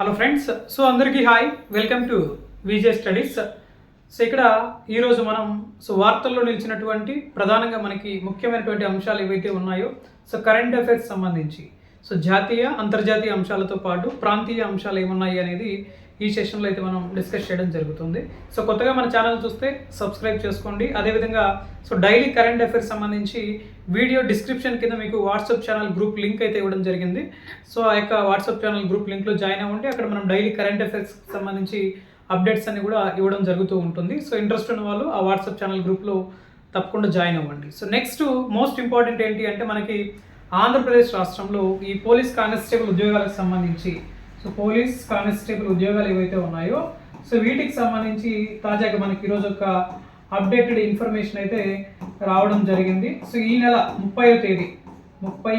Hello friends so అందరికీ hi welcome to VJ studies so ఇక్కడ ఈరోజు మనం సో వార్తల్లో నిలిచినటువంటి ప్రధానంగా మనకి ముఖ్యమైనటువంటి అంశాలు ఏవైతే ఉన్నాయో సో కరెంట్ అఫైర్స్ సంబంధించి. సో జాతీయ అంతర్జాతీయ అంశాలతో పాటు ప్రాంతీయ అంశాలు ఏమున్నాయి అనేది ఈ సెషన్లో అయితే మనం డిస్కస్ చేయడం జరుగుతుంది. సో కొత్తగా మన ఛానల్ చూస్తే సబ్స్క్రైబ్ చేసుకోండి. అదేవిధంగా సో డైలీ కరెంట్ అఫైర్స్ సంబంధించి వీడియో డిస్క్రిప్షన్ కింద మీకు వాట్సాప్ ఛానల్ గ్రూప్ లింక్ అయితే ఇవ్వడం జరిగింది. సో ఆ యొక్క వాట్సాప్ ఛానల్ గ్రూప్ లింక్లో జాయిన్ అవ్వండి. అక్కడ మనం డైలీ కరెంట్ అఫైర్స్ సంబంధించి అప్డేట్స్ అన్ని కూడా ఇవ్వడం జరుగుతూ ఉంటుంది. సో ఇంట్రెస్ట్ ఉన్న వాళ్ళు ఆ వాట్సాప్ ఛానల్ గ్రూప్లో తప్పకుండా జాయిన్ అవ్వండి. సో నెక్స్ట్ మోస్ట్ ఇంపార్టెంట్ ఏంటి అంటే మనకి ఆంధ్రప్రదేశ్ రాష్ట్రంలో ఈ పోలీస్ కానిస్టేబుల్ ఉద్యోగాలకు సంబంధించి సో పోలీస్ కానిస్టేబుల్ ఉద్యోగాలు ఏవైతే ఉన్నాయో సో వీటికి సంబంధించి తాజాగా మనకి ఈరోజు ఒక అప్డేటెడ్ ఇన్ఫర్మేషన్ అయితే రావడం జరిగింది. సో ఈ నెల ముప్పైవ తేదీ ముప్పై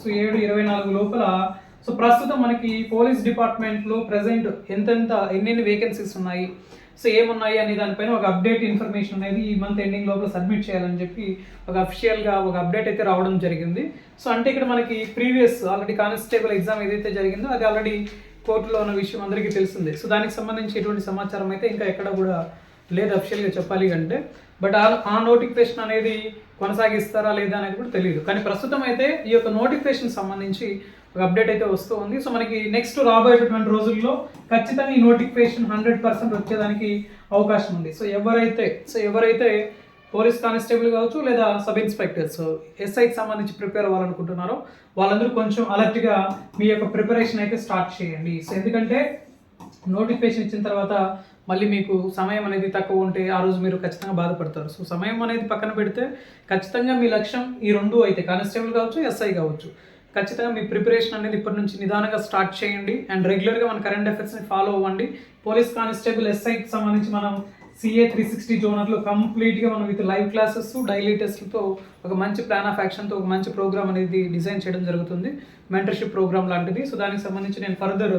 సో ఏడు ఇరవై నాలుగు లోపల సో ప్రస్తుతం మనకి పోలీస్ డిపార్ట్మెంట్లో ప్రజెంట్ ఎంతెంత ఎన్నెన్ని వేకెన్సీస్ ఉన్నాయి సో ఏమున్నాయి అనే దానిపైన ఒక అప్డేట్ ఇన్ఫర్మేషన్ అనేది ఈ మంత్ ఎండింగ్ లోపల సబ్మిట్ చేయాలని చెప్పి ఒక అఫిషియల్గా ఒక అప్డేట్ అయితే రావడం జరిగింది. సో అంటే ఇక్కడ మనకి ప్రీవియస్ ఆల్రెడీ కానిస్టేబుల్ ఎగ్జామ్ ఏదైతే జరిగిందో అది ఆల్రెడీ కోర్టులో ఉన్న విషయం అందరికీ తెలిసిందే. సో దానికి సంబంధించి ఎటువంటి సమాచారం అయితే ఇంకా ఎక్కడ కూడా లేదు అఫిషియల్గా చెప్పాలి అంటే బట్ ఆ ఆ నోటిఫికేషన్ అనేది కొనసాగిస్తారా లేదా అనేది కూడా తెలియదు. కానీ ప్రస్తుతం అయితే ఈ యొక్క నోటిఫికేషన్ సంబంధించి అప్డేట్ అయితే వస్తూ ఉంది. సో మనకి నెక్స్ట్ రాబోయేటటువంటి రోజుల్లో ఖచ్చితంగా ఈ నోటిఫికేషన్ హండ్రెడ్ పర్సెంట్ వచ్చేదానికి అవకాశం ఉంది. సో ఎవరైతే సో ఎవరైతే పోలీస్ కానిస్టేబుల్ కావచ్చు లేదా సబ్ ఇన్స్పెక్టర్స్ ఎస్ఐకి సంబంధించి ప్రిపేర్ అవ్వాలనుకుంటున్నారో వాళ్ళందరూ కొంచెం అలర్ట్గా మీ యొక్క ప్రిపరేషన్ అయితే స్టార్ట్ చేయండి. సో ఎందుకంటే నోటిఫికేషన్ ఇచ్చిన తర్వాత మళ్ళీ మీకు సమయం అనేది తక్కువ ఉంటే ఆ రోజు మీరు ఖచ్చితంగా బాధపడతారు. సో సమయం అనేది పక్కన పెడితే ఖచ్చితంగా మీ లక్ష్యం ఈ రెండు అయితే కానిస్టేబుల్ కావచ్చు ఎస్ఐ కావచ్చు. ఖచ్చితంగా మీ ప్రిపరేషన్ అనేది ఇప్పటి నుంచి నిదానంగా స్టార్ట్ చేయండి. అండ్ రెగ్యులర్గా మన కరెంట్ అఫైర్స్ని ఫాలో అవ్వండి. పోలీస్ కానిస్టేబుల్ ఎస్ఐకి సంబంధించి మనం సిఏ త్రీ సిక్స్టీ జోనర్లో కంప్లీట్గా మనం విత్ లైవ్ క్లాసెస్ డైలీ టెస్ట్లతో ఒక మంచి ప్లాన్ ఆఫ్ యాక్షన్తో ఒక మంచి ప్రోగ్రామ్ అనేది డిజైన్ చేయడం జరుగుతుంది. మెంటర్షిప్ ప్రోగ్రామ్ లాంటిది. సో దానికి సంబంధించి నేను ఫర్దర్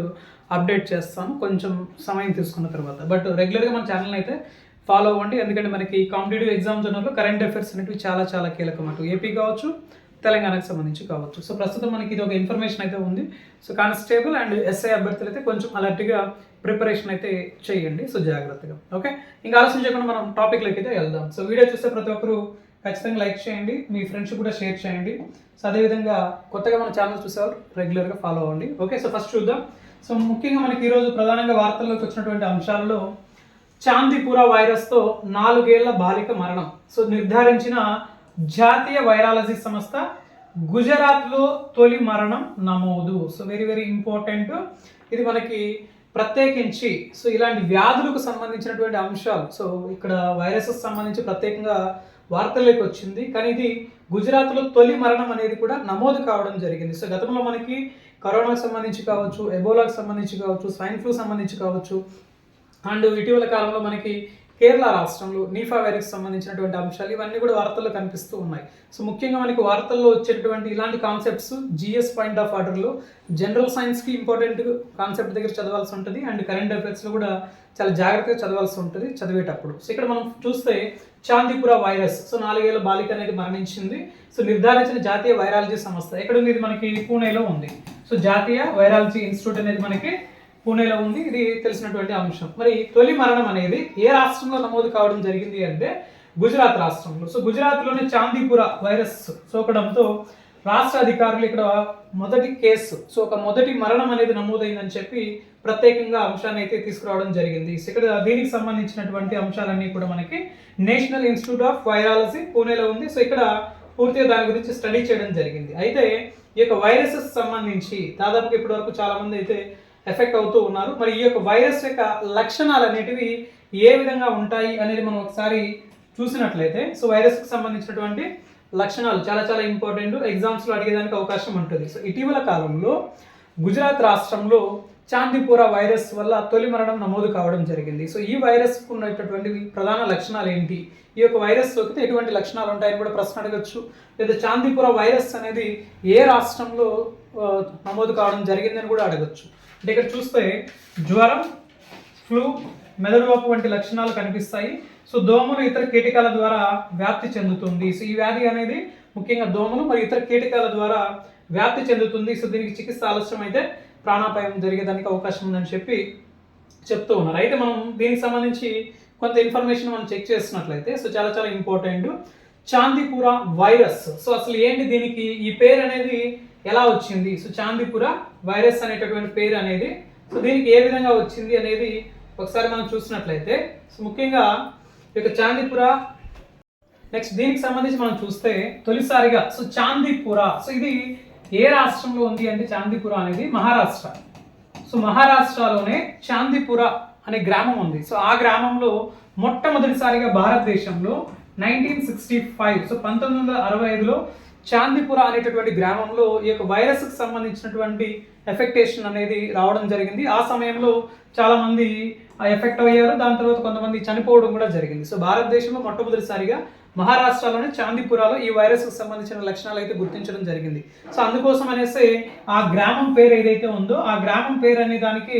అప్డేట్ చేస్తాను. కొంచెం సమయం తీసుకున్న తర్వాత. బట్ రెగ్యులర్గా మన ఛానల్ అయితే ఫాలో అవ్వండి. ఎందుకంటే మనకి కాంపిటేటివ్ ఎగ్జామ్స్ ఉన్నప్పుడు కరెంట్ అఫైర్స్ అనేవి చాలా చాలా కీలకం అటు. ఏపీ కావచ్చు తెలంగాణకు సంబంధించి కావచ్చు. సో ప్రస్తుతం మనకి ఇది ఒక ఇన్ఫర్మేషన్ అయితే ఉంది. సో కానిస్టేబుల్ అండ్ ఎస్ఐ అభ్యర్థులు అయితే కొంచెం అలర్ట్గా ప్రిపరేషన్ అయితే చేయండి. సో జాగ్రత్తగా. ఓకే? ఇంకా ఆలోచించకుండా మనం టాపిక్లోకి అయితే వెళ్దాం. సో వీడియో చూస్తే ప్రతి ఒక్కరు ఖచ్చితంగా లైక్ చేయండి. మీ ఫ్రెండ్స్ కూడా షేర్ చేయండి. సో అదేవిధంగా కొత్తగా మన ఛానల్ చూసేవారు రెగ్యులర్గా ఫాలో అవ్వండి. ఓకే? సో ఫస్ట్ చూద్దాం. సో ముఖ్యంగా మనకి ఈరోజు ప్రధానంగా వార్తల్లోకి వచ్చినటువంటి అంశాలలో చాందిపుర వైరస్తో నాలుగేళ్ళ బాలిక మరణం. సో నిర్ధారించిన జాతీయ వైరాలజీ సంస్థ గుజరాత్లో తొలి మరణం నమోదు. సో వెరీ వెరీ ఇంపార్టెంట్ ఇది మనకి ప్రత్యేకించి సో ఇలాంటి వ్యాధులకు సంబంధించినటువంటి అంశాలు. సో ఇక్కడ వైరసెస్ సంబంధించి ప్రత్యేకంగా వార్తల్లోకి వచ్చింది. కానీ ఇది గుజరాత్లో తొలి మరణం అనేది కూడా నమోదు కావడం జరిగింది. సో గతంలో మనకి కరోనాకు సంబంధించి కావచ్చు ఎబోలాకు సంబంధించి కావచ్చు స్వైన్ ఫ్లూ సంబంధించి కావచ్చు అండ్ ఇటీవల కాలంలో మనకి కేరళ రాష్ట్రంలో నీఫా వైరస్ సంబంధించినటువంటి అంశాలు ఇవన్నీ కూడా వార్తల్లో కనిపిస్తూ ఉన్నాయి. సో ముఖ్యంగా మనకి వార్తల్లో వచ్చేటువంటి ఇలాంటి కాన్సెప్ట్స్ జిఎస్ పాయింట్ ఆఫ్ ఆర్డర్లో జనరల్ సైన్స్కి ఇంపార్టెంట్ కాన్సెప్ట్ దగ్గర చదవాల్సి ఉంటుంది. అండ్ కరెంట్ అఫైర్స్లో కూడా చాలా జాగ్రత్తగా చదవాల్సి ఉంటుంది చదివేటప్పుడు. సో ఇక్కడ మనం చూస్తే చాందీపుర వైరస్ సో నాలుగేళ్ళ బాలిక అనేది మరణించింది. సో నిర్ధారించిన జాతీయ వైరాలజీ సంస్థ ఎక్కడ ఉంది ఇది మనకి పూణేలో ఉంది. సో జాతీయ వైరాలజీ ఇన్స్టిట్యూట్ అనేది మనకి పూణేలో ఉంది. ఇది తెలిసినటువంటి అంశం. మరి తొలి మరణం అనేది ఏ రాష్ట్రంలో నమోదు కావడం జరిగింది అంటే గుజరాత్ రాష్ట్రంలో. సో గుజరాత్లోని చాందీపుర వైరస్ సోకడంతో రాష్ట్ర అధికారులు ఇక్కడ మొదటి కేసు సో ఒక మొదటి మరణం అనేది నమోదైందని చెప్పి ప్రత్యేకంగా అంశాన్ని అయితే తీసుకురావడం జరిగింది. ఇక్కడ దీనికి సంబంధించినటువంటి అంశాలన్నీ కూడా మనకి నేషనల్ ఇన్స్టిట్యూట్ ఆఫ్ వైరాలజీ పూణేలో ఉంది. సో ఇక్కడ పూర్తిగా దాని గురించి స్టడీ చేయడం జరిగింది. అయితే ఈ యొక్క వైరసెస్ సంబంధించి దాదాపుగా ఇప్పటి వరకు చాలా మంది అయితే ఎఫెక్ట్ అవుతూ ఉన్నారు. మరి ఈ యొక్క వైరస్ యొక్క లక్షణాలు అనేటివి ఏ విధంగా ఉంటాయి అనేది మనం ఒకసారి చూసినట్లయితే సో వైరస్కి సంబంధించినటువంటి లక్షణాలు చాలా చాలా ఇంపార్టెంట్. ఎగ్జామ్స్లో అడిగేదానికి అవకాశం ఉంటుంది. సో ఇటీవల కాలంలో గుజరాత్ రాష్ట్రంలో చాందీపుర వైరస్ వల్ల తొలి మరణం నమోదు కావడం జరిగింది. సో ఈ వైరస్కు ఉన్నటువంటి ప్రధాన లక్షణాలు ఏంటి? ఈ యొక్క వైరస్ సోకితే ఎటువంటి లక్షణాలు ఉంటాయని కూడా ప్రశ్న అడగచ్చు. లేదా చాందీపుర వైరస్ అనేది ఏ రాష్ట్రంలో నమోదు కావడం జరిగిందని కూడా అడగచ్చు. అంటే ఇక్కడ చూస్తే జ్వరం ఫ్లూ మెదడు వాపు వంటి లక్షణాలు కనిపిస్తాయి. సో దోమలు ఇతర కీటకాల ద్వారా వ్యాప్తి చెందుతుంది. సో ఈ వ్యాధి అనేది ముఖ్యంగా దోమలు మరియు ఇతర కీటకాల ద్వారా వ్యాప్తి చెందుతుంది. సో దీనికి చికిత్స ఆలస్యం అయితే ప్రాణాపాయం జరిగేదానికి అవకాశం ఉందని చెప్పి చెప్తూ ఉన్నారు. అయితే మనం దీనికి సంబంధించి కొంత ఇన్ఫర్మేషన్ మనం చెక్ చేసినట్లయితే సో చాలా చాలా ఇంపార్టెంట్. చాందీపుర వైరస్. సో అసలు ఏంటి దీనికి? ఈ పేరు అనేది ఎలా వచ్చింది? సో చాందీపుర వైరస్ అనేటటువంటి పేరు అనేది సో దీనికి ఏ విధంగా వచ్చింది అనేది ఒకసారి మనం చూసినట్లయితే సో ముఖ్యంగా ఈ యొక్క చాందీపుర నెక్స్ట్ దీనికి సంబంధించి మనం చూస్తే తొలిసారిగా సో చాందీపుర సో ఇది ఏ రాష్ట్రంలో ఉంది అంటే చాందీపుర అనేది మహారాష్ట్ర. సో మహారాష్ట్రలోనే చాందీపుర అనే గ్రామం ఉంది. సో ఆ గ్రామంలో మొట్టమొదటిసారిగా భారతదేశంలో నైన్టీన్ సిక్స్టీ ఫైవ్ సో పంతొమ్మిది వందల అరవై ఐదులో చాందీపుర అనేటటువంటి గ్రామంలో ఈ యొక్క వైరస్కి సంబంధించినటువంటి ఎఫెక్టేషన్ అనేది రావడం జరిగింది. ఆ సమయంలో చాలామంది ఎఫెక్ట్ అయ్యారు. దాని తర్వాత కొంతమంది చనిపోవడం కూడా జరిగింది. సో భారతదేశంలో మొట్టమొదటిసారిగా మహారాష్ట్రలోని చాందీపురాలో ఈ వైరస్కి సంబంధించిన లక్షణాలు అయితే గుర్తించడం జరిగింది. సో అందుకోసం అనేసి ఆ గ్రామం పేరు ఏదైతే ఉందో ఆ గ్రామం పేరు అనే దానికి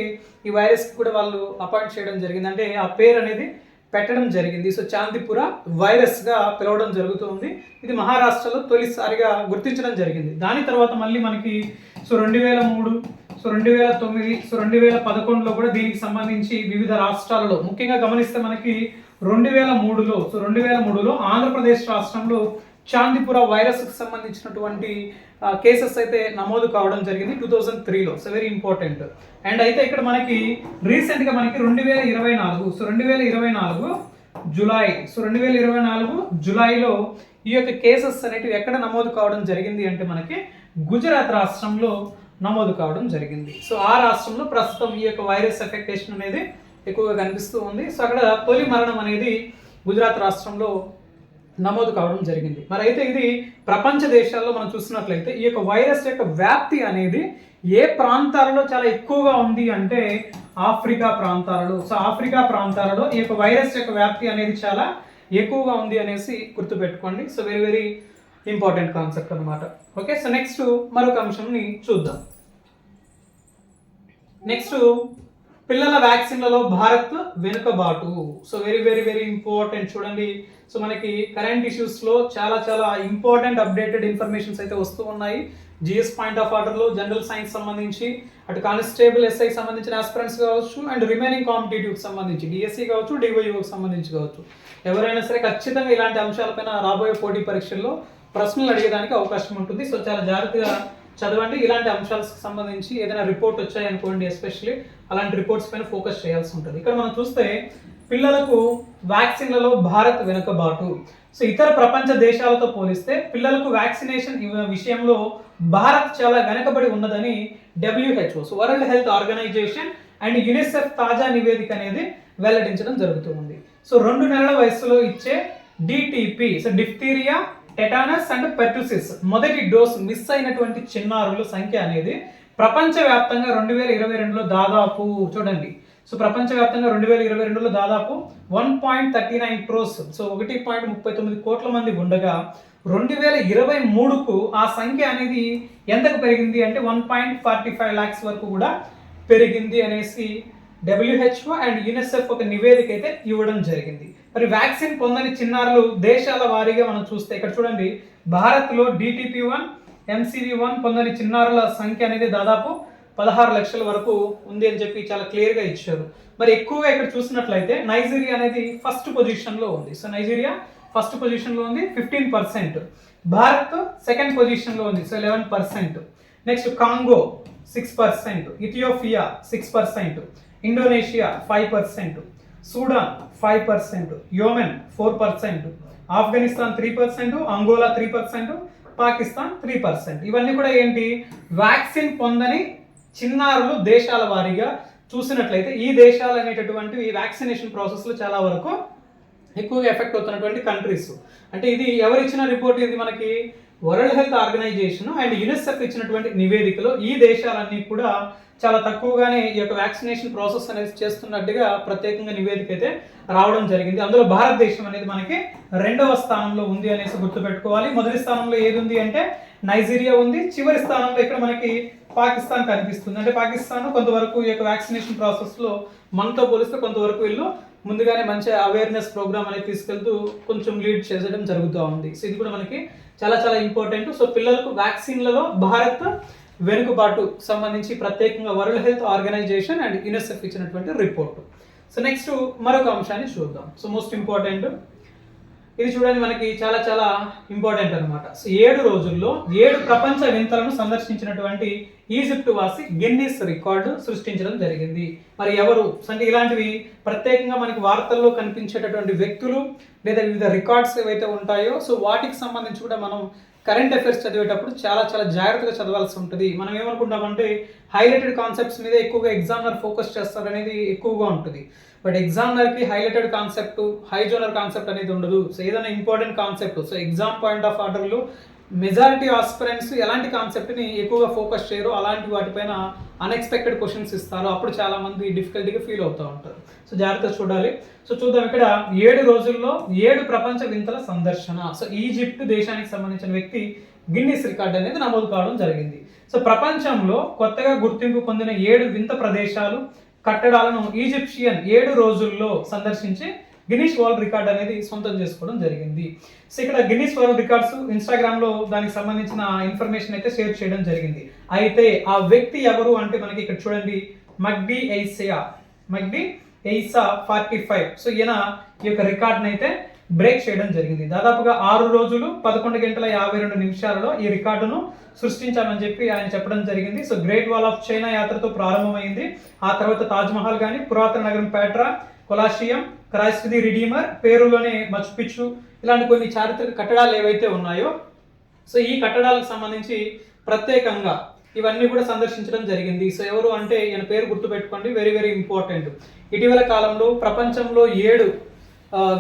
ఈ వైరస్కి కూడా వాళ్ళు అపాయింట్ చేయడం జరిగింది. అంటే ఆ పేరు అనేది పెట్టడం జరిగింది. సో చాందీపుర వైరస్గా పిలవడం జరుగుతుంది. ఇది మహారాష్ట్రలో తొలిసారిగా గుర్తించడం జరిగింది. దాని తర్వాత మళ్ళీ మనకి సో రెండు వేల మూడు సో రెండు వేల తొమ్మిది సో రెండు వేల పదకొండులో కూడా దీనికి సంబంధించి వివిధ రాష్ట్రాలలో ముఖ్యంగా గమనిస్తే మనకి రెండు వేల మూడులో సో రెండు వేల మూడులో ఆంధ్రప్రదేశ్ రాష్ట్రంలో చాందీపుర వైరస్కి సంబంధించినటువంటి కేసెస్ అయితే నమోదు కావడం జరిగింది టూ థౌజండ్ త్రీలో. సో వెరీ ఇంపార్టెంట్ అండ్ అయితే ఇక్కడ మనకి రీసెంట్గా మనకి రెండు వేల ఇరవై నాలుగు. సో రెండు వేల ఇరవై నాలుగు జులై. సో రెండు వేల ఇరవై నాలుగు జులైలో ఈ యొక్క కేసెస్ అనేటివి ఎక్కడ నమోదు కావడం జరిగింది అంటే మనకి గుజరాత్ రాష్ట్రంలో నమోదు కావడం జరిగింది. సో ఆ రాష్ట్రంలో ప్రస్తుతం ఈ యొక్క వైరస్ ఎఫెక్టేషన్ అనేది ఎక్కువగా కనిపిస్తూ ఉంది. సో అక్కడ తొలి మరణం అనేది గుజరాత్ రాష్ట్రంలో నమోదు కావడం జరిగింది. మరి అయితే ఇది ప్రపంచ దేశాల్లో మనం చూసినట్లయితే ఈ యొక్క వైరస్ యొక్క వ్యాప్తి అనేది ఏ ప్రాంతాలలో చాలా ఎక్కువగా ఉంది అంటే ఆఫ్రికా ప్రాంతాలలో. సో ఆఫ్రికా ప్రాంతాలలో ఈ యొక్క వైరస్ యొక్క వ్యాప్తి అనేది చాలా ఎక్కువగా ఉంది అనేసి గుర్తుపెట్టుకోండి. So very very important concept అనమాట ఓకే సో నెక్స్ట్ మరొక అంశంని చూద్దాం. నెక్స్ట్ పిల్లల వ్యాక్సిన్లలో Bharat వెనుకబాటు. So very very very important చూడండి. సో మనకి కరెంట్ ఇష్యూస్లో చాలా చాలా ఇంపార్టెంట్ అప్డేటెడ్ ఇన్ఫర్మేషన్స్ అయితే వస్తూ ఉన్నాయి. జిఎస్ పాయింట్ ఆఫ్ ఆర్డర్లో జనరల్ సైన్స్ సంబంధించి అటు కానిస్టేబుల్ ఎస్ఐ సంబంధించిన ఆస్పిరెంట్స్ కావచ్చు అండ్ రిమైనింగ్ కాంపిటేటివ్కి సంబంధించి డిఎస్సి కావచ్చు డివైయూకి సంబంధించి కావచ్చు. ఎవరైనా సరే ఖచ్చితంగా ఇలాంటి అంశాలపైన రాబోయే పోటీ పరీక్షల్లో ప్రశ్నలు అడిగేదానికి అవకాశం ఉంటుంది. సో చాలా జాగ్రత్తగా చదవండి. ఇలాంటి అంశాలకు సంబంధించి ఏదైనా రిపోర్ట్ వచ్చాయనుకోండి ఎస్పెషల్లీ అలాంటి రిపోర్ట్స్ పైన ఫోకస్ చేయాల్సి ఉంటుంది. ఇక్కడ మనం చూస్తే పిల్లలకు వ్యాక్సిన్లలో భారత్ వెనుకబాటు. సో ఇతర ప్రపంచ దేశాలతో పోలిస్తే పిల్లలకు వ్యాక్సినేషన్ విషయంలో భారత్ చాలా వెనుకబడి ఉన్నదని WHO so world health organization and UNICEF తాజా నివేదిక అనేది వెల్లడించడం జరుగుతుంది సో రెండు నెలల వయసులో ఇచ్చే DTP so diphtheria tetanus and pertussis మొదటి డోస్ మిస్ అయినటువంటి చిన్నారుల సంఖ్య అనేది ప్రపంచవ్యాప్తంగా రెండు వేల ఇరవై రెండులో దాదాపు చూడండి. సో ప్రపంచవ్యాప్తంగా రెండు వేల ఇరవై రెండులో దాదాపు one point thirty nine crores. So ఒకటి పాయింట్ ముప్పై తొమ్మిది కోట్ల మంది ఉండగా రెండు వేల ఇరవై మూడుకు ఆ సంఖ్య అనేది ఎంతకు పెరిగింది అంటే one point forty five lakhs వరకు కూడా పెరిగింది అనేసి డబ్ల్యూహెచ్ఓ అండ్ యునిసెఫ్ ఒక నివేదిక అయితే ఇవ్వడం జరిగింది. మరి వ్యాక్సిన్ పొందని చిన్నారులు దేశాల వారీగా మనం చూస్తే ఇక్కడ చూడండి భారత్లో డిటిపి వన్ ఎంసీవి వన్ పొందని చిన్నారుల సంఖ్య అనేది దాదాపు పదహారు లక్షల వరకు ఉంది అని చెప్పి చాలా క్లియర్గా ఇచ్చారు. మరి ఎక్కువగా ఇక్కడ చూసినట్లయితే నైజీరియా అనేది ఫస్ట్ పొజిషన్లో ఉంది. సో నైజీరియా ఫస్ట్ పొజిషన్లో ఉంది ఫిఫ్టీన్ పర్సెంట్. భారత్ సెకండ్ పొజిషన్లో ఉంది so eleven percent. Next Congo six percent. Ethiopia six percent. Indonesia five percent. Sudan five percent Yemen four percent Afghanistan three percent Angola three percent Pakistan three percent. ఇవన్నీ కూడా ఏంటి? Vaccine పొందని చిన్నారులు దేశాల వారీగా చూసినట్లయితే ఈ దేశాలు అనేటటువంటివి వ్యాక్సినేషన్ ప్రాసెస్లో చాలా వరకు ఎక్కువగా ఎఫెక్ట్ అవుతున్నటువంటి కంట్రీస్. అంటే ఇది ఎవరిచ్చిన రిపోర్ట్ ఇది మనకి? World health organization and UNICEF ఇచ్చినటువంటి నివేదికలో ఈ దేశాలన్నీ కూడా చాలా తక్కువగానే ఈ యొక్క వ్యాక్సినేషన్ ప్రాసెస్ అనేది చేస్తున్నట్టుగా ప్రత్యేకంగా నివేదిక అయితే రావడం జరిగింది. అందులో భారతదేశం అనేది మనకి రెండవ స్థానంలో ఉంది అనేసి గుర్తుపెట్టుకోవాలి. మొదటి స్థానంలో ఏది ఉంది అంటే నైజీరియా ఉంది. చివరి స్థానంలో ఇక్కడ మనకి పాకిస్తాన్ కనిపిస్తుంది. అంటే పాకిస్తాన్ కొంతవరకు ఈ యొక్క వ్యాక్సినేషన్ ప్రాసెస్లో మనతో పోలిస్తే కొంతవరకు వీళ్ళు ముందుగానే మంచి అవేర్నెస్ ప్రోగ్రామ్ అనేది తీసుకెళ్తూ కొంచెం లీడ్ చేసడం జరుగుతూ ఉంది. సో ఇది కూడా మనకి చాలా చాలా ఇంపార్టెంట్ సో పిల్లలకు వ్యాక్సిన్లలో భారత్ వెనుకబాటు సంబంధించి ప్రత్యేకంగా world health organization and UNICEF ఇచ్చినటువంటి రిపోర్ట్ సో నెక్స్ట్ మరొక అంశాన్ని చూద్దాం. సో మోస్ట్ ఇంపార్టెంట్ ఇది చూడండి మనకి చాలా చాలా ఇంపార్టెంట్ అనమాట సో ఏడు రోజుల్లో ఏడు ప్రపంచ వింతలను సందర్శించినటువంటి ఈజిప్ట్ వాసి గిన్నీస్ రికార్డు సృష్టించడం జరిగింది. మరి ఎవరు? అంటే ఇలాంటివి ప్రత్యేకంగా మనకి వార్తల్లో కనిపించేటటువంటి వ్యక్తులు లేదా వివిధ రికార్డ్స్ ఏవైతే ఉంటాయో సో వాటికి సంబంధించి కూడా మనం కరెంట్ అఫైర్స్ చదివేటప్పుడు చాలా చాలా జాగ్రత్తగా చదవాల్సి ఉంటుంది. మనం ఏమనుకుంటామంటే హైలైటెడ్ కాన్సెప్ట్స్ మీద ఎక్కువగా ఎగ్జామినర్ ఫోకస్ చేస్తారు అనేది ఎక్కువగా ఉంటుంది. But ఎగ్జామినర్కి highlighted concept high genre concept అనేది ఉండదు. సో ఏదైనా important concept so exam point of ఆర్డర్లో మెజారిటీ ఆస్పిరెంట్స్ ఎలాంటి కాన్సెప్ట్ని ఎక్కువగా ఫోకస్ చేయరు అలాంటి వాటిపైన అన్ఎక్స్పెక్టెడ్ క్వశ్చన్స్ ఇస్తారు. అప్పుడు చాలా మంది డిఫికల్టీగా ఫీల్ అవుతూ ఉంటారు. సో జాగ్రత్త చూడాలి. సో చూద్దాం ఇక్కడ ఏడు రోజుల్లో ఏడు ప్రపంచ వింతల సందర్శన. సో ఈజిప్ట్ దేశానికి సంబంధించిన వ్యక్తి గిన్నీస్ రికార్డ్ అనేది నమోదు కావడం జరిగింది. సో ప్రపంచంలో కొత్తగా గుర్తింపు పొందిన ఏడు వింత ప్రదేశాలు కట్టడాలను ఈజిప్షియన్ ఏడు రోజుల్లో సందర్శించి గినీష్ వరల్డ్ రికార్డ్ అనేది సొంతం చేసుకోవడం జరిగింది. సో ఇక్కడ గిన్నీస్ వరల్డ్ రికార్డ్స్ ఇన్స్టాగ్రామ్లో దానికి సంబంధించిన ఇన్ఫర్మేషన్ అయితే షేర్ చేయడం జరిగింది. అయితే ఆ వ్యక్తి ఎవరు అంటే మనకి ఇక్కడ చూడండి. Magdy Eissa Magdy Eissa forty five so ఈయన ఈ యొక్క రికార్డ్ని అయితే బ్రేక్ చేయడం జరిగింది. దాదాపుగా ఆరు రోజులు పదకొండు గంటల యాభై రెండు నిమిషాలలో ఈ రికార్డును సృష్టించామని చెప్పి ఆయన చెప్పడం జరిగింది. So great wall of China యాత్రతో ప్రారంభమైంది. ఆ తర్వాత తాజ్మహల్ కానీ పురాతన నగరం Petra Colosseum Christ the Redeemer పేరులోనే మచ్చుపిచ్చు ఇలాంటి కొన్ని చారిత్రక కట్టడాలు ఏవైతే ఉన్నాయో సో ఈ కట్టడాలకు సంబంధించి ప్రత్యేకంగా ఇవన్నీ కూడా సందర్శించడం జరిగింది. సో ఎవరు అంటే ఈయన పేరు గుర్తుపెట్టుకోండి వెరీ వెరీ ఇంపార్టెంట్ ఇటీవల కాలంలో ప్రపంచంలో ఏడు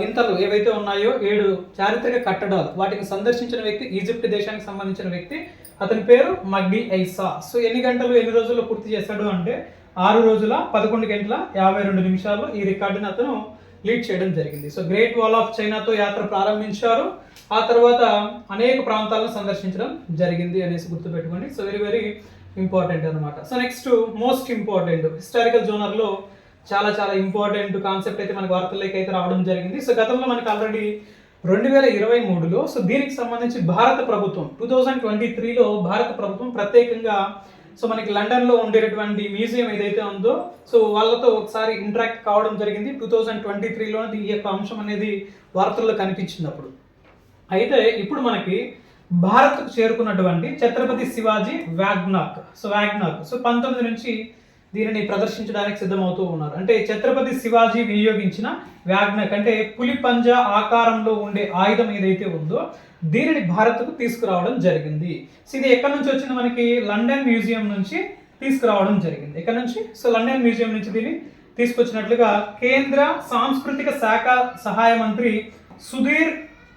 వింతలు ఏవైతే ఉన్నాయో ఏడు చారిత్రక కట్టడాలు వాటిని సందర్శించిన వ్యక్తి ఈజిప్ట్ దేశానికి సంబంధించిన వ్యక్తి అతని పేరు మగ్డి ఐసా సో ఎన్ని గంటలు ఎన్ని రోజుల్లో పూర్తి చేశాడు అంటే ఆరు రోజుల పదకొండు గంటల యాభై రెండు నిమిషాల్లో ఈ రికార్డుని అతను లీడ్ చేయడం జరిగింది. సో గ్రేట్ వాల్ ఆఫ్ చైనాతో యాత్ర ప్రారంభించారు. ఆ తర్వాత అనేక ప్రాంతాలను సందర్శించడం జరిగింది అనేసి గుర్తుపెట్టుకోండి. సో వెరీ వెరీ ఇంపార్టెంట్ అనమాట so next most important historical జోనర్లో చాలా చాలా ఇంపార్టెంట్ కాన్సెప్ట్ అయితే మనకు వార్తల్లోకి అయితే రావడం జరిగింది. సో గతంలో మనకి ఆల్రెడీ రెండు వేల ఇరవై మూడులో సో దీనికి సంబంధించి భారత ప్రభుత్వం టూ థౌజండ్ ట్వంటీ త్రీలో భారత ప్రభుత్వం ప్రత్యేకంగా సో మనకి లండన్లో ఉండేటటువంటి మ్యూజియం ఏదైతే ఉందో సో వాళ్ళతో ఒకసారి ఇంటరాక్ట్ కావడం జరిగింది. టూ థౌజండ్ ట్వంటీ త్రీలో ఈ యొక్క అంశం అనేది వార్తల్లో కనిపించింది అప్పుడు అయితే ఇప్పుడు మనకి భారత్కు చేరుకున్నటువంటి ఛత్రపతి శివాజీ వ్యాగ్నాక్ సో వ్యాగ్నాక్ సో పంతొమ్మిది నుంచి దీనిని ప్రదర్శించడానికి సిద్ధమవుతూ ఉన్నారు. అంటే ఛత్రపతి శివాజీ వినియోగించిన వ్యాగ్నక్ అంటే పులి పంజా ఆకారంలో ఉండే ఆయుధం ఏదైతే ఉందో దీనిని భారత్కు తీసుకురావడం జరిగింది. సో ఇది ఎక్కడి నుంచి వచ్చింది మనకి? లండన్ మ్యూజియం నుంచి తీసుకురావడం జరిగింది. ఎక్కడి నుంచి? సో లండన్ మ్యూజియం నుంచి దీన్ని తీసుకొచ్చినట్లుగా కేంద్ర సాంస్కృతిక శాఖ సహాయ మంత్రి సుధీర్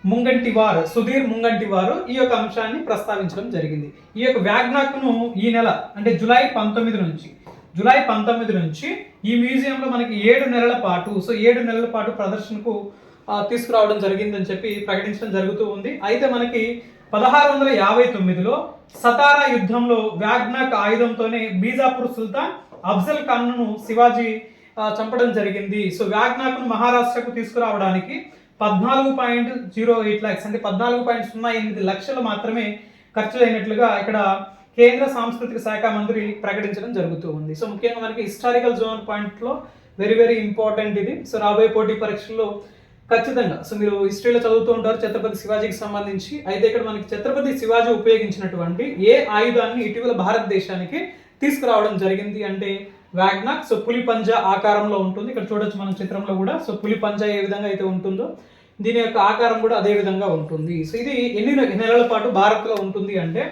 ముంగంటివార్ సుధీర్ ముంగంటివారు ఈ యొక్క అంశాన్ని ప్రస్తావించడం జరిగింది. ఈ యొక్క వ్యాగ్నాక్ను ఈ నెల అంటే జులై పంతొమ్మిది నుంచి జూలై పంతొమ్మిది నుంచి ఈ మ్యూజియంలో మనకి ఏడు నెలల పాటు సో ఏడు నెలల పాటు ప్రదర్శనకు తీసుకురావడం జరిగిందని చెప్పి ప్రకటించడం జరుగుతూ ఉంది. అయితే మనకి పదహారు వందల యాభై తొమ్మిదిలో సతారా యుద్ధంలో వ్యాగ్నాక్ ఆయుధంతోనే బీజాపూర్ సుల్తాన్ అఫ్జల్ ఖాన్ను శివాజీ చంపడం జరిగింది. సో వ్యాగ్నాక్ను మహారాష్ట్రకు తీసుకురావడానికి పద్నాలుగు పాయింట్ జీరో ఎయిట్ ల్యాక్స్ అంటే పద్నాలుగు పాయింట్ సున్నా ఎనిమిది లక్షలు మాత్రమే ఖర్చులైనట్లుగా ఇక్కడ కేంద్ర సాంస్కృతిక శాఖ మంత్రి ప్రకటించడం జరుగుతూ ఉంది. సో ముఖ్యంగా మనకి హిస్టారికల్ జోన్ పాయింట్లో వెరీ వెరీ ఇంపార్టెంట్ ఇది. సో రాబోయే పోటీ పరీక్షల్లో ఖచ్చితంగా. సో మీరు హిస్టరీలో చదువుతూ ఉంటారు ఛత్రపతి శివాజీకి సంబంధించి. అయితే ఇక్కడ మనకి ఛత్రపతి శివాజీ ఉపయోగించినటువంటి ఏ ఆయుధాన్ని ఇటీవల భారతదేశానికి తీసుకురావడం జరిగింది అంటే వ్యాగ్నాక్ సో పులి పంజా ఆకారంలో ఉంటుంది. ఇక్కడ చూడొచ్చు మన చిత్రంలో కూడా. సో పులి పంజా ఏ విధంగా అయితే ఉంటుందో దీని యొక్క ఆకారం కూడా అదే విధంగా ఉంటుంది. సో ఇది ఎన్ని నెలల పాటు భారత్లో ఉంటుంది అంటే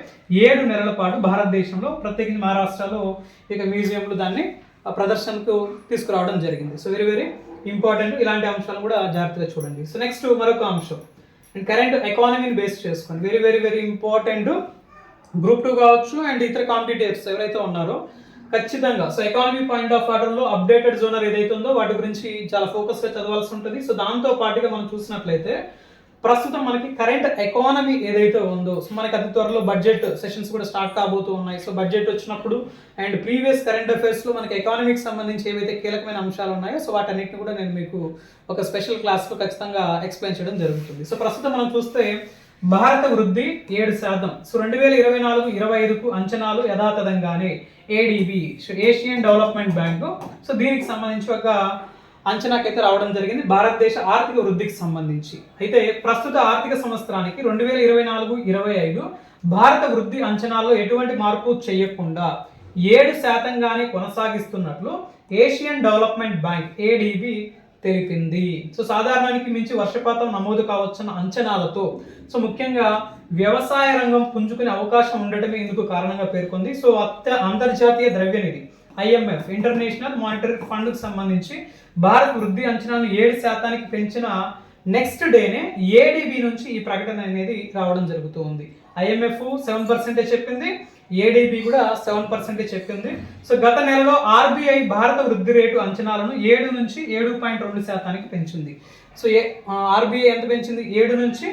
ఏడు నెలల పాటు భారతదేశంలో ప్రత్యేకించి మహారాష్ట్రలో ఇక మ్యూజియంలో దాన్ని ఆ ప్రదర్శనకు తీసుకురావడం జరిగింది. సో వెరీ వెరీ ఇంపార్టెంట్ ఇలాంటి అంశాలు కూడా జాగ్రత్తగా చూడండి. సో నెక్స్ట్ మరొక అంశం. అండ్ కరెంట్ ఎకానమీని బేస్ చేసుకొని very very very important group two కావచ్చు అండ్ ఇతర కాంపిటేటివ్స్ ఎవరైతే ఉన్నారో ఖచ్చితంగా. సో ఎకానమీ పాయింట్ ఆఫ్ ఆర్డర్లో అప్డేటెడ్ జోనర్ ఏదైతే ఉందో వాటి గురించి చాలా ఫోకస్గా చదవాల్సి ఉంటుంది. సో దాంతో పాటుగా మనం చూసినట్లయితే ప్రస్తుతం మనకి కరెంట్ ఎకానమీ ఏదైతే ఉందో సో మనకి అతి త్వరలో బడ్జెట్ సెషన్స్ కూడా స్టార్ట్ కాబోతూ ఉన్నాయి. సో బడ్జెట్ వచ్చినప్పుడు అండ్ ప్రీవియస్ కరెంట్ అఫైర్స్లో మనకి ఎకానమీకి సంబంధించి ఏవైతే కీలకమైన అంశాలు ఉన్నాయో సో వాటన్నిటిని కూడా నేను మీకు ఒక స్పెషల్ క్లాస్లో ఖచ్చితంగా ఎక్స్ప్లెయిన్ చేయడం జరుగుతుంది. సో ప్రస్తుతం మనం చూస్తే భారత వృద్ధి ఏడు శాతం. సో రెండు వేల ఇరవై నాలుగు ఇరవై ఐదుకు అంచనాలు యథాతథంగానే ADB Asian development bank so దీనికి సంబంధించి ఒక అంచనాకైతే రావడం జరిగింది. భారతదేశ ఆర్థిక వృద్ధికి సంబంధించి. అయితే ప్రస్తుత ఆర్థిక సంవత్సరానికి రెండు వేల ఇరవై నాలుగు ఇరవై ఐదు భారత వృద్ధి అంచనాల్లో ఎటువంటి మార్పు చేయకుండా ఏడు శాతంగానే కొనసాగిస్తున్నట్లు ఏషియన్ డెవలప్మెంట్ బ్యాంక్ ఏడిబి తెలిపింది. సో సాధారణానికి మించి వర్షపాతం నమోదు కావచ్చన్న అంచనాలతో సో ముఖ్యంగా వ్యవసాయ రంగం పుంజుకునే అవకాశం ఉండటమే ఇందుకు కారణంగా పేర్కొంది. సో అత్య అంతర్జాతీయ ద్రవ్యనిధి. ఐఎంఎఫ్ ఇంటర్నేషనల్ మానిటరీ ఫండ్కు సంబంధించి భారత్ వృద్ధి అంచనాను ఏడు శాతానికి పెంచిన నెక్స్ట్ డేనే ఏడిబి నుంచి ఈ ప్రకటన అనేది రావడం జరుగుతూ ఉంది ఐఎంఎఫ్ సెవెన్ పర్సెంటే చెప్పింది ఏడిబి కూడా సెవెన్ పర్సెంటే చెప్పింది. సో గత నెలలో ఆర్బీఐ భారత వృద్ధి రేటు అంచనాలను ఏడు నుంచి ఏడు పాయింట్ రెండు శాతానికి పెంచింది. సో ఏ ఆర్బీఐ ఎంత పెంచింది? ఏడు నుంచి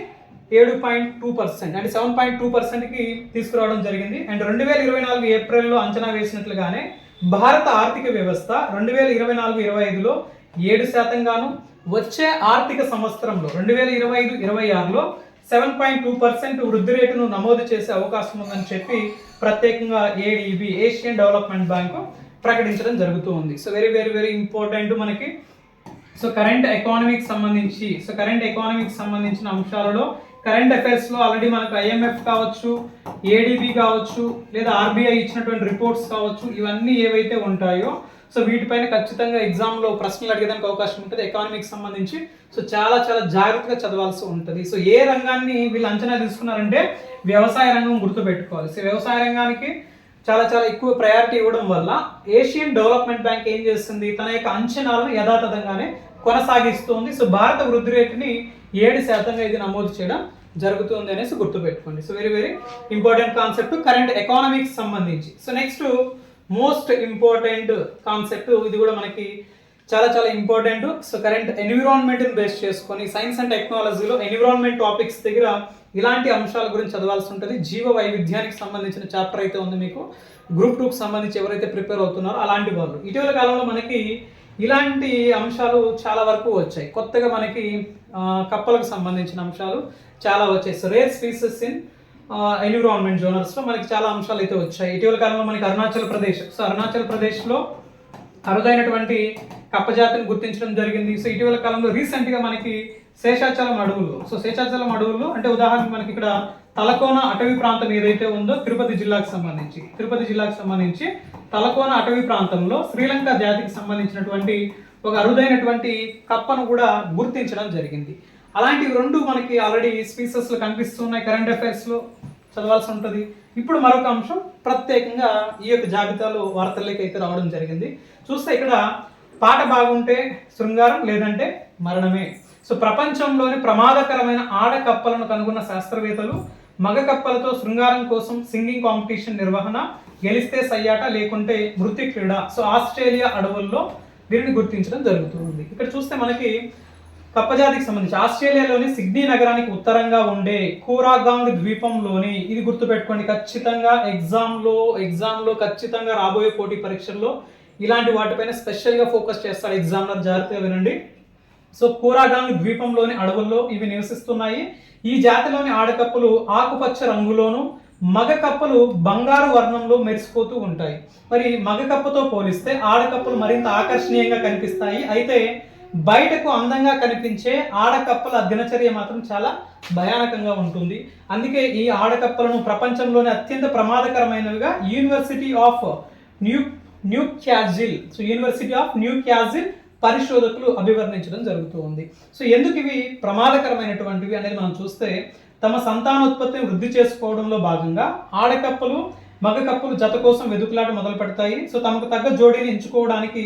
ఏడు పాయింట్ టూ పర్సెంట్ అంటే సెవెన్ పాయింట్ టూ పర్సెంట్కి తీసుకురావడం జరిగింది. అండ్ రెండు వేల ఇరవై నాలుగు ఏప్రిల్లో అంచనా వేసినట్లుగానే భారత ఆర్థిక వ్యవస్థ రెండు వేల ఇరవై నాలుగు ఇరవై ఐదులో ఏడు శాతంగాను వచ్చే ఆర్థిక సంవత్సరంలో రెండు వేల ఇరవై ఐదు ఇరవై ఆరులో సెవెన్ పాయింట్ టూ పర్సెంట్ వృద్ధి రేటును నమోదు చేసే అవకాశం ఉందని చెప్పి ప్రత్యేకంగా ఏడిబి ఏషియన్ డెవలప్మెంట్ బ్యాంకు ప్రకటించడం జరుగుతూ ఉంది. So very very very important మనకి. సో కరెంట్ ఎకానమీకి సంబంధించి సో కరెంట్ ఎకానమీకి సంబంధించిన అంశాలలో కరెంట్ అఫైర్స్లో ఆల్రెడీ మనకు ఐఎంఎఫ్ కావచ్చు ఏడీబీ కావచ్చు లేదా ఆర్బీఐ ఇచ్చినటువంటి రిపోర్ట్స్ కావచ్చు ఇవన్నీ ఏవైతే ఉంటాయో సో వీటిపైన ఖచ్చితంగా ఎగ్జామ్లో ప్రశ్నలు అడిగేదానికి అవకాశం ఉంటుంది ఎకానమీకి సంబంధించి. సో చాలా చాలా జాగ్రత్తగా చదవాల్సి ఉంటుంది. సో ఏ రంగాన్ని వీళ్ళు అంచనా తీసుకున్నారంటే వ్యవసాయ రంగం గుర్తుపెట్టుకోవాలి. సో వ్యవసాయ రంగానికి చాలా చాలా ఎక్కువ ప్రయారిటీ ఇవ్వడం వల్ల ఏషియన్ డెవలప్మెంట్ బ్యాంక్ ఏం చేస్తుంది? తన యొక్క అంచనాలను యథాతథంగానే కొనసాగిస్తోంది. సో భారత వృద్ధి రేటుని ఏడు శాతంగా ఇది నమోదు చేయడం జరుగుతుంది అనేసి గుర్తుపెట్టుకోండి. So very very important concept current economics సంబంధించి. So next most important concept ఇది కూడా మనకి చాలా చాలా ఇంపార్టెంట్ సో కరెంట్ ఎన్విరాన్మెంట్ని బేస్ చేసుకొని సైన్స్ అండ్ టెక్నాలజీలో ఎన్విరాన్మెంట్ టాపిక్స్ దగ్గర ఇలాంటి అంశాల గురించి చదవాల్సి ఉంటుంది. జీవ వైవిధ్యానికి సంబంధించిన చాప్టర్ అయితే ఉంది మీకు. గ్రూప్ టూకి సంబంధించి ఎవరైతే ప్రిపేర్ అవుతున్నారో అలాంటి వాళ్ళు. ఇటీవల కాలంలో మనకి ఇలాంటి అంశాలు చాలా వరకు వచ్చాయి. కొత్తగా మనకి కప్పలకు సంబంధించిన అంశాలు చాలా వచ్చాయి. So rare species in environment జోనర్స్లో మనకి చాలా అంశాలు అయితే వచ్చాయి. ఇటీవల కాలంలో మనకి అరుణాచల్ ప్రదేశ్ సో అరుణాచల్ ప్రదేశ్లో అరుదైనటువంటి కప్పజాతిని గుర్తించడం జరిగింది. సో ఇటీవల కాలంలో రీసెంట్గా మనకి శేషాచలం అడవుల్లో సో శేషాచలం అడవులు అంటే ఉదాహరణకు మనకి ఇక్కడ తలకోన అటవీ ప్రాంతం ఏదైతే ఉందో తిరుపతి జిల్లాకు సంబంధించి తిరుపతి జిల్లాకు సంబంధించి తలకోన అటవీ ప్రాంతంలో శ్రీలంక జాతికి సంబంధించినటువంటి ఒక అరుదైనటువంటి కప్పను కూడా గుర్తించడం జరిగింది. అలాంటివి రెండు మనకి ఆల్రెడీ స్పీసెస్లో కనిపిస్తున్నాయి కరెంట్ అఫైర్స్లో చదవాల్సి ఉంటుంది. ఇప్పుడు మరొక అంశం ప్రత్యేకంగా ఈ యొక్క జాబితాలో వార్తల్లోకి అయితే రావడం జరిగింది. చూస్తే ఇక్కడ పాట బాగుంటే శృంగారం లేదంటే మరణమే. సో ప్రపంచంలోని ప్రమాదకరమైన ఆడ కప్పలను కనుగొన్న శాస్త్రవేత్తలు మగ కప్పలతో శృంగారం కోసం సింగింగ్ కాంపిటీషన్ నిర్వహణ గెలిస్తే సయ్యాట లేకుంటే మృతి క్రీడ సో ఆస్ట్రేలియా అడవుల్లో దీనిని గుర్తించడం జరుగుతుంది. ఇక్కడ చూస్తే మనకి కప్పజాతికి సంబంధించి ఆస్ట్రేలియాలోని సిడ్నీ నగరానికి ఉత్తరంగా ఉండే కూరాగాంగ్ ద్వీపంలోని ఇది గుర్తుపెట్టుకోండి ఖచ్చితంగా ఎగ్జామ్లో ఎగ్జామ్లో ఖచ్చితంగా రాబోయే పోటీ పరీక్షల్లో ఇలాంటి వాటిపైన స్పెషల్గా ఫోకస్ చేస్తాడు ఎగ్జామ్లర్. జాగ్రత్తగా వినండి. సో కూరాగాంగ్ ద్వీపంలోని అడవుల్లో ఇవి నివసిస్తున్నాయి. ఈ జాతిలోని ఆడకప్పులు ఆకుపచ్చ రంగులోను మగ కప్పలు బంగారు వర్ణంలో మెరిసిపోతూ ఉంటాయి. మరి మగ కప్పతో పోలిస్తే ఆడకప్పలు మరింత ఆకర్షణీయంగా కనిపిస్తాయి. అయితే బయటకు అందంగా కనిపించే ఆడకప్పల దినచర్య మాత్రం చాలా భయానకంగా ఉంటుంది. అందుకే ఈ ఆడకప్పలను ప్రపంచంలోనే అత్యంత ప్రమాదకరమైనవిగా university of new Newcastle so university of Newcastle పరిశోధకులు అభివర్ణించడం జరుగుతూ ఉంది. సో ఎందుకు ఇవి ప్రమాదకరమైనటువంటివి అనేది మనం చూస్తే తమ సంతానోత్పత్తిని వృద్ధి చేసుకోవడంలో భాగంగా ఆడకప్పలు మగ కప్పలు జత కోసం వెతుకులాట మొదలు పెడతాయి సో తమకు తగ్గ జోడీని ఎంచుకోవడానికి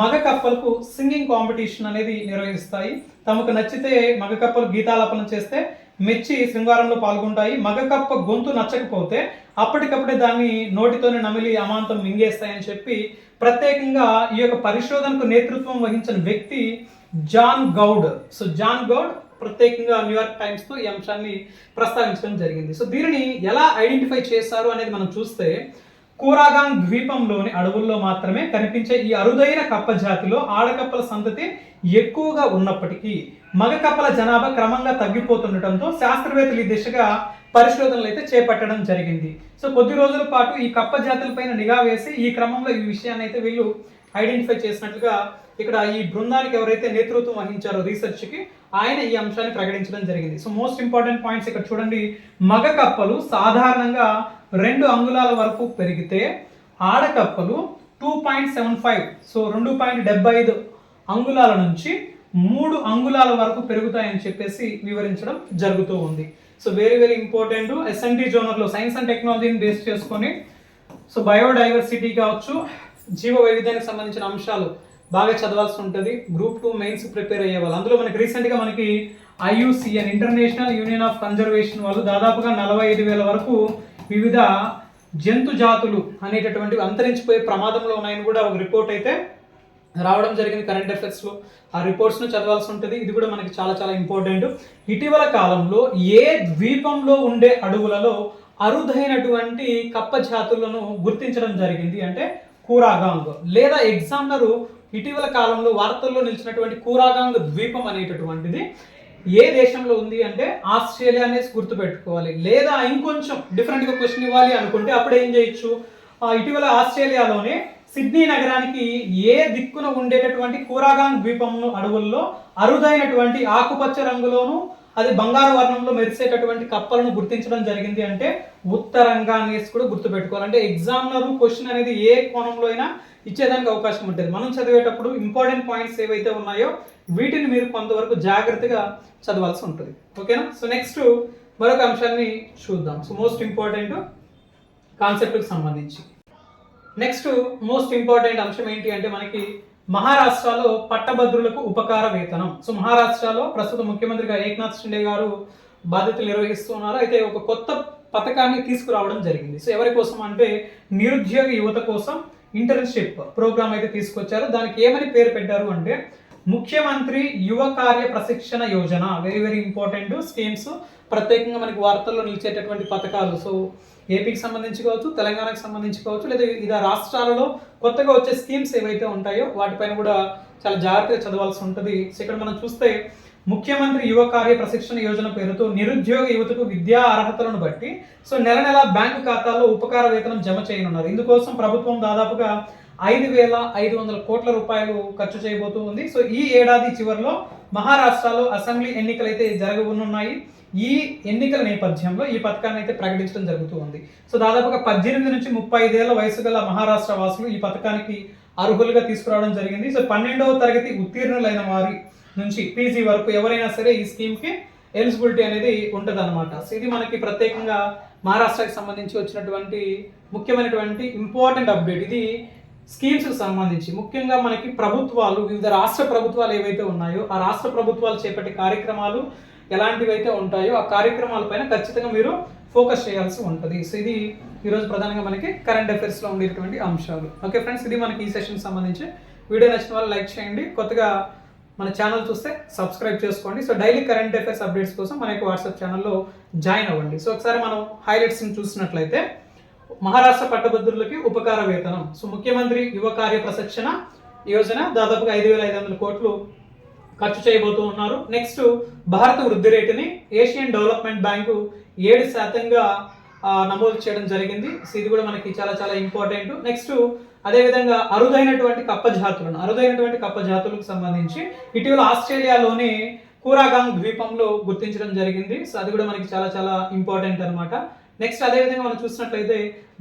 మగ కప్పలకు సింగింగ్ కాంపిటీషన్ అనేది నిర్వహిస్తాయి. తమకు నచ్చితే మగ కప్పలు గీతాలాపన చేస్తే మెచ్చి శృంగారంలో పాల్గొంటాయి. మగ కప్ప గొంతు నచ్చకపోతే అప్పటికప్పుడే దాన్ని నోటితోనే నమిలి అమాంతం మింగేస్తాయని చెప్పి ప్రత్యేకంగా ఈ యొక్క పరిశోధనకు నేతృత్వం వహించిన వ్యక్తి John Gould. So John Gould ప్రత్యేకంగా న్యూయార్క్ టైమ్స్తో ఈ అంశాన్ని ప్రస్తావించడం జరిగింది. సో దీనిని ఎలా ఐడెంటిఫై చేశారు అనేది మనం చూస్తే కూరాగాంగ్ ద్వీపంలోని అడవుల్లో మాత్రమే కనిపించే ఈ అరుదైన కప్ప జాతిలో ఆడకప్పల సంతతి ఎక్కువగా ఉన్నప్పటికీ మగ కప్పల జనాభా క్రమంగా తగ్గిపోతుండటంతో శాస్త్రవేత్తలు ఈ దిశగా పరిశోధనలు అయితే చేపట్టడం జరిగింది. సో కొద్ది రోజుల పాటు ఈ కప్ప జాతులపైన నిఘా వేసి ఈ క్రమంలో ఈ విషయాన్ని అయితే వీళ్ళు ఐడెంటిఫై చేసినట్లుగా ఇక్కడ ఈ బృందానికి ఎవరైతే నేతృత్వం వహించారో రీసెర్చ్కి ఆయన ఈ అంశాన్ని ప్రకటించడం జరిగింది. సో మోస్ట్ ఇంపార్టెంట్ పాయింట్స్ ఇక్కడ చూడండి. మగ కప్పలు సాధారణంగా రెండు అంగుళాల వరకు పెరిగితే ఆడకప్పలు two point seven five so రెండు పాయింట్ డెబ్బై ఐదు అంగుళాల నుంచి మూడు అంగుళాల వరకు పెరుగుతాయని చెప్పేసి వివరించడం జరుగుతూ ఉంది. So very very important SNT జోనర్లో science and టెక్నాలజీని బేస్ చేసుకొని సో బయోడైవర్సిటీ కావచ్చు జీవ వైవిధ్యానికి సంబంధించిన అంశాలు బాగా చదవాల్సి ఉంటుంది. గ్రూప్ టూ మెయిన్స్ ప్రిపేర్ అయ్యే వాళ్ళు. అందులో మనకి రీసెంట్గా మనకి IUCN international union of conservation వాళ్ళు దాదాపుగా నలభై ఐదు వేల వరకు వివిధ జంతు జాతులు అనేటటువంటివి అంతరించిపోయే ప్రమాదంలో ఉన్నాయని కూడా ఒక రిపోర్ట్ అయితే రావడం జరిగింది కరెంట్ అఫైర్స్లో ఆ రిపోర్ట్స్ను చదవాల్సి ఉంటుంది. ఇది కూడా మనకి చాలా చాలా ఇంపార్టెంట్ ఇటీవల కాలంలో ఏ ద్వీపంలో ఉండే అడవులలో అరుదైనటువంటి కప్ప జాతులను గుర్తించడం జరిగింది అంటే కూరాగాంగ్ లేదా ఎగ్జామినరు ఇటీవల కాలంలో వార్తల్లో నిలిచినటువంటి కూరాగాంగ్ ద్వీపం అనేటటువంటిది ఏ దేశంలో ఉంది అంటే ఆస్ట్రేలియా అనేసి గుర్తుపెట్టుకోవాలి. లేదా ఇంకొంచెం డిఫరెంట్గా క్వశ్చన్ ఇవ్వాలి అనుకుంటే అప్పుడు ఏం చేయొచ్చు? ఇటీవల ఆస్ట్రేలియాలోనే సిడ్నీ నగరానికి ఏ దిక్కున ఉండేటటువంటి కూరాగాంగ్ ద్వీపం అడవుల్లో అరుదైనటువంటి ఆకుపచ్చ రంగులోను అది బంగారు వర్ణంలో మెరిసేటటువంటి కప్పలను గుర్తించడం జరిగింది అంటే ఉత్తరంగా అనేసి కూడా గుర్తుపెట్టుకోవాలి. అంటే ఎగ్జామినర్ క్వశ్చన్ అనేది ఏ కోణంలో అయినా ఇచ్చేదానికి అవకాశం ఉంటుంది. మనం చదివేటప్పుడు ఇంపార్టెంట్ పాయింట్స్ ఏవైతే ఉన్నాయో వీటిని మీరు కొంతవరకు జాగ్రత్తగా చదవాల్సి ఉంటుంది. ఓకేనా సో నెక్స్ట్ మరొక అంశాన్ని చూద్దాం. సో మోస్ట్ ఇంపార్టెంట్ కాన్సెప్ట్కి సంబంధించి. నెక్స్ట్ మోస్ట్ ఇంపార్టెంట్ అంశం ఏంటి అంటే మనకి మహారాష్ట్రలో పట్టభద్రులకు ఉపకార వేతనం సో మహారాష్ట్రలో ప్రస్తుత ముఖ్యమంత్రిగా ఏక్నాథ్ షిండే గారు బాధ్యతలు నిర్వహిస్తున్నారు. అయితే ఒక కొత్త పథకాన్ని తీసుకురావడం జరిగింది. సో ఎవరి కోసం అంటే నిరుద్యోగ యువత కోసం ఇంటర్న్షిప్ ప్రోగ్రామ్ అయితే తీసుకొచ్చారు. దానికి ఏమని పేరు పెట్టారు అంటే Mukhyamantri Yuva Karya Prashikshan Yojana. Very very important schemes ప్రత్యేకంగా మనకి వార్తల్లో నిలిచేటటువంటి పథకాలు. సో ఏపీకి సంబంధించి కావచ్చు తెలంగాణకు సంబంధించి కావచ్చు లేదా వివిధ రాష్ట్రాలలో కొత్తగా వచ్చే స్కీమ్స్ ఏవైతే ఉంటాయో వాటిపైన కూడా చాలా జాగ్రత్తగా చదవాల్సి ఉంటుంది. సో ఇక్కడ మనం చూస్తే ముఖ్యమంత్రి యువ కార్య ప్రశిక్షణ యోజన పేరుతో నిరుద్యోగ యువతకు విద్యా అర్హతలను బట్టి సో నెల నెల బ్యాంకు ఖాతాల్లో ఉపకార వేతనం జమ చేయనున్నారు. ఇందుకోసం ప్రభుత్వం దాదాపుగా ఐదు వేల ఐదు వందల కోట్ల రూపాయలు ఖర్చు చేయబోతూ ఉంది. సో ఈ ఏడాది చివరిలో మహారాష్ట్రలో అసెంబ్లీ ఎన్నికలు అయితే జరగనున్నాయి ఈ ఎన్నికల నేపథ్యంలో ఈ పథకాన్ని అయితే ప్రకటించడం జరుగుతూ ఉంది. సో దాదాపుగా పద్దెనిమిది నుంచి ముప్పై ఐదేళ్ళ వయసు గల మహారాష్ట్ర వాసులు ఈ పథకానికి అర్హులుగా తీసుకురావడం జరిగింది. సో పన్నెండవ తరగతి ఉత్తీర్ణులైన వారి నుంచి పీజీ వరకు ఎవరైనా సరే ఈ స్కీమ్కి ఎలిజిబిలిటీ అనేది ఉంటుంది అనమాట సో ఇది మనకి ప్రత్యేకంగా మహారాష్ట్రకి సంబంధించి వచ్చినటువంటి ముఖ్యమైనటువంటి ఇంపార్టెంట్ అప్డేట్ ఇది స్కీమ్స్కి సంబంధించి. ముఖ్యంగా మనకి ప్రభుత్వాలు వివిధ రాష్ట్ర ప్రభుత్వాలు ఏవైతే ఉన్నాయో ఆ రాష్ట్ర ప్రభుత్వాలు చేపట్టే కార్యక్రమాలు ఎలాంటివైతే ఉంటాయో ఆ కార్యక్రమాలపైన ఖచ్చితంగా మీరు ఫోకస్ చేయాల్సి ఉంటుంది. సో ఇది ఈరోజు ప్రధానంగా మనకి కరెంట్ అఫైర్స్లో ఉండేటువంటి అంశాలు. ఓకే ఫ్రెండ్స్ ఇది మనకి ఈ సెషన్ సంబంధించి. వీడియో నచ్చిన వాళ్ళు లైక్ చేయండి. కొత్తగా మన ఛానల్ చూస్తే సబ్స్క్రైబ్ చేసుకోండి. So daily current affairs updates కోసం మన యొక్క వాట్సాప్ ఛానల్లో జాయిన్ అవ్వండి. సో ఒకసారి మనం హైలైట్స్ని చూసినట్లయితే మహారాష్ట్ర పట్టభద్రులకి ఉపకార వేతనం. సో ముఖ్యమంత్రి యువ కార్య ప్రశిక్షణ యోజన దాదాపుగా ఐదు వేల ఐదు వందల కోట్లు ఖర్చు చేయబోతూ ఉన్నారు. నెక్స్ట్ భారత వృద్ధి రేటుని ఏషియన్ డెవలప్మెంట్ బ్యాంకు ఏడు శాతంగా నమోదు చేయడం జరిగింది. సో ఇది కూడా మనకి చాలా చాలా ఇంపార్టెంట్ నెక్స్ట్ అదేవిధంగా అరుదైనటువంటి కప్ప జాతులను అరుదైనటువంటి కప్ప జాతులకు సంబంధించి ఇటీవల ఆస్ట్రేలియాలోని కూరాగాంగ్ ద్వీపంలో గుర్తించడం జరిగింది. సో అది కూడా మనకి చాలా చాలా ఇంపార్టెంట్ అనమాట నెక్స్ట్ అదేవిధంగా మనం చూసినట్లయితే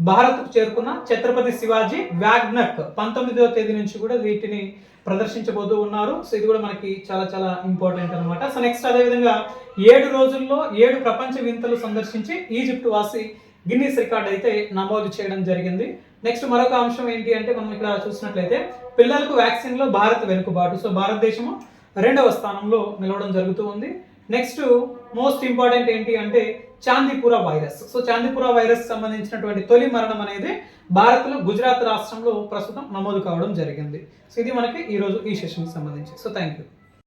భారత్కు చేరుకున్న ఛత్రపతి శివాజీ వ్యాగ్నక్ పంతొమ్మిదవ తేదీ నుంచి కూడా వీటిని ప్రదర్శించబోతూ ఉన్నారు. సో ఇది కూడా మనకి చాలా చాలా ఇంపార్టెంట్ అన్నమాట. సో నెక్స్ట్ అదేవిధంగా ఏడు రోజుల్లో ఏడు ప్రపంచ వింతలు సందర్శించి ఈజిప్ట్ వాసి గిన్నీస్ రికార్డ్ అయితే నమోదు చేయడం జరిగింది. నెక్స్ట్ మరొక అంశం ఏంటి అంటే మనం ఇక్కడ చూసినట్లయితే పిల్లలకు వ్యాక్సిన్లో భారత్ వెనుకబాటు. సో భారతదేశము రెండవ స్థానంలో నిలవడం జరుగుతూ ఉంది. నెక్స్ట్ మోస్ట్ ఇంపార్టెంట్ ఏంటి అంటే Chandipura virus so Chandipura virus సంబంధించినటువంటి తొలి మరణం అనేది భారత్లో గుజరాత్ రాష్ట్రంలో ప్రస్తుతం నమోదు కావడం జరిగింది. సో ఇది మనకి ఈరోజు ఈ సెషన్కి సంబంధించి. So thank you